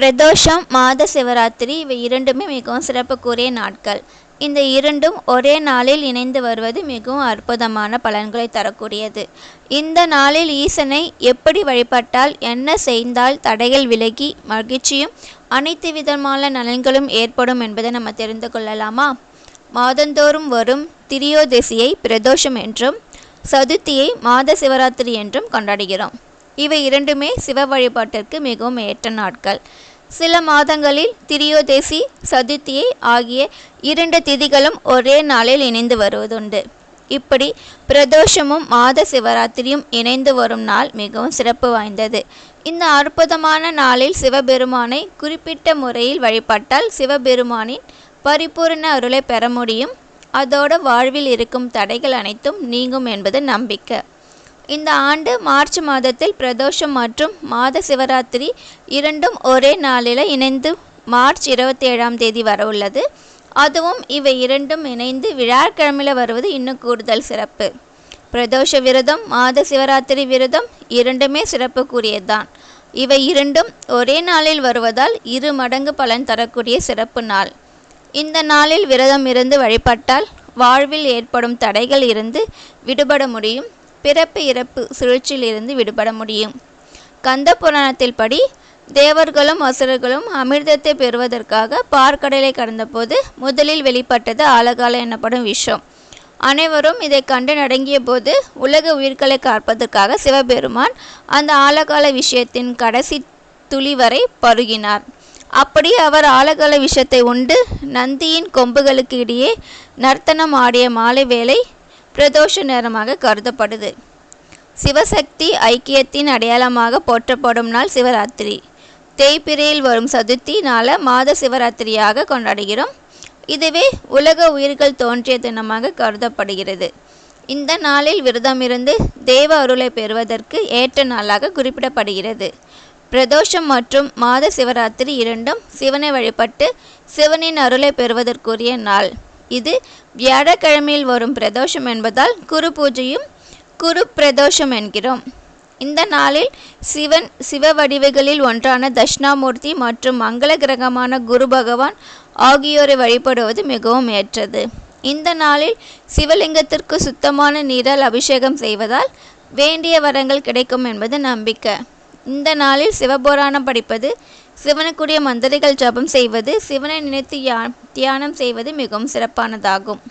பிரதோஷம் மாத சிவராத்திரி இவை இரண்டுமே மிகவும் சிறப்புக்குரிய நாட்கள். இந்த இரண்டும் ஒரே நாளில் இணைந்து வருவது மிகவும் அற்புதமான பலன்களை தரக்கூடியது. இந்த நாளில் ஈசனை எப்படி வழிபட்டால் என்ன செய்தால் தடைகள் விலகி மகிழ்ச்சியும் அனைத்து விதமான நலன்களும் ஏற்படும் என்பதை நம்ம தெரிந்து கொள்ளலாமா? மாதந்தோறும் வரும் திரியோதசியை பிரதோஷம் என்றும் சதுர்த்தியை மாத சிவராத்திரி என்றும் கொண்டாடுகிறோம். இவை இரண்டுமே சிவ வழிபாட்டிற்கு மிகவும் ஏற்ற நாட்கள். சில மாதங்களில் திரியோதேசி சதுர்த்தியை ஆகிய இரண்டு திதிகளும் ஒரே நாளில் இணைந்து வருவதுண்டு. இப்படி பிரதோஷமும் மாத சிவராத்திரியும் இணைந்து வரும் நாள் மிகவும் சிறப்பு வாய்ந்தது. இந்த அற்புதமான நாளில் சிவபெருமானை குறிப்பிட்ட முறையில் வழிபட்டால் சிவபெருமானின் பரிபூர்ண அருளை பெற முடியும். அதோட வாழ்வில் இருக்கும் தடைகள் அனைத்தும் நீங்கும் என்பது நம்பிக்கை. இந்த ஆண்டு மார்ச் மாதத்தில் பிரதோஷம் மற்றும் மாத சிவராத்திரி இரண்டும் ஒரே நாளில் இணைந்து மார்ச் இருபத்தி ஏழாம் தேதி வர உள்ளது. அதுவும் இவை இரண்டும் இணைந்து விழாக்கிழமையில் வருவது இன்னும் கூடுதல் சிறப்பு. பிரதோஷ விரதம் மாத சிவராத்திரி விரதம் இரண்டுமே சிறப்புக்குரியதுதான். இவை இரண்டும் ஒரே நாளில் வருவதால் இரு மடங்கு பலன் தரக்கூடிய சிறப்பு நாள். இந்த நாளில் விரதம் இருந்து வழிபட்டால் வாழ்வில் ஏற்படும் தடைகள் இருந்து விடுபட முடியும். பிறப்பு இறப்பு சுழற்சியிலிருந்து விடுபட முடியும். கந்த புராணத்தில் படி தேவர்களும் அசுரர்களும் அமிர்தத்தை பெறுவதற்காக பார்க்கடலை கடந்தபோது முதலில் வெளிப்பட்டது ஆலகால எனப்படும் விஷம். அனைவரும் இதை கண்டு நடங்கிய போது உலக உயிர்களை காப்பதற்காக சிவபெருமான் அந்த ஆலகால விஷயத்தின் கடைசி துளி வரை பருகினார். அப்படி அவர் ஆலகால விஷத்தை உண்டு நந்தியின் கொம்புகளுக்கு இடையே நர்த்தனம் ஆடிய மாலை வேளை பிரதோஷ நேரமாக கருதப்படுது. சிவசக்தி ஐக்கியத்தின் அடையாளமாக போற்றப்படும் நாள் சிவராத்திரி. தேய்பிரையில் வரும் சதுர்த்தி நாள மாத சிவராத்திரியாக கொண்டாடுகிறோம். இதுவே உலக உயிர்கள் தோன்றிய தினமாக கருதப்படுகிறது. இந்த நாளில் விரதமிருந்து தேவ அருளை பெறுவதற்கு ஏற்ற நாளாக குறிப்பிடப்படுகிறது. பிரதோஷம் மற்றும் மாத சிவராத்திரி இரண்டும் சிவனை வழிபட்டு சிவனின் அருளை பெறுவதற்குரிய நாள். இது வியாழக்கிழமையில் வரும் பிரதோஷம் என்பதால் குரு பூஜையும் குரு பிரதோஷம் என்கிறோம். இந்த நாளில் சிவன் சிவ வடிவுகளில் ஒன்றான தட்சிணாமூர்த்தி மற்றும் மங்கள கிரகமான குரு பகவான் ஆகியோரை வழிபடுவது மிகவும் ஏற்றது. இந்த நாளில் சிவலிங்கத்திற்கு சுத்தமான நீரால் அபிஷேகம் செய்வதால் வேண்டிய வரங்கள் கிடைக்கும் என்பது நம்பிக்கை. இந்த நாளில் சிவபுராணம் படிப்பது சிவனுக்குரிய மந்திரிகள் ஜபம் செய்வது சிவனை நினைத்து தியானம் செய்வது மிகவும் சிறப்பானதாகும்.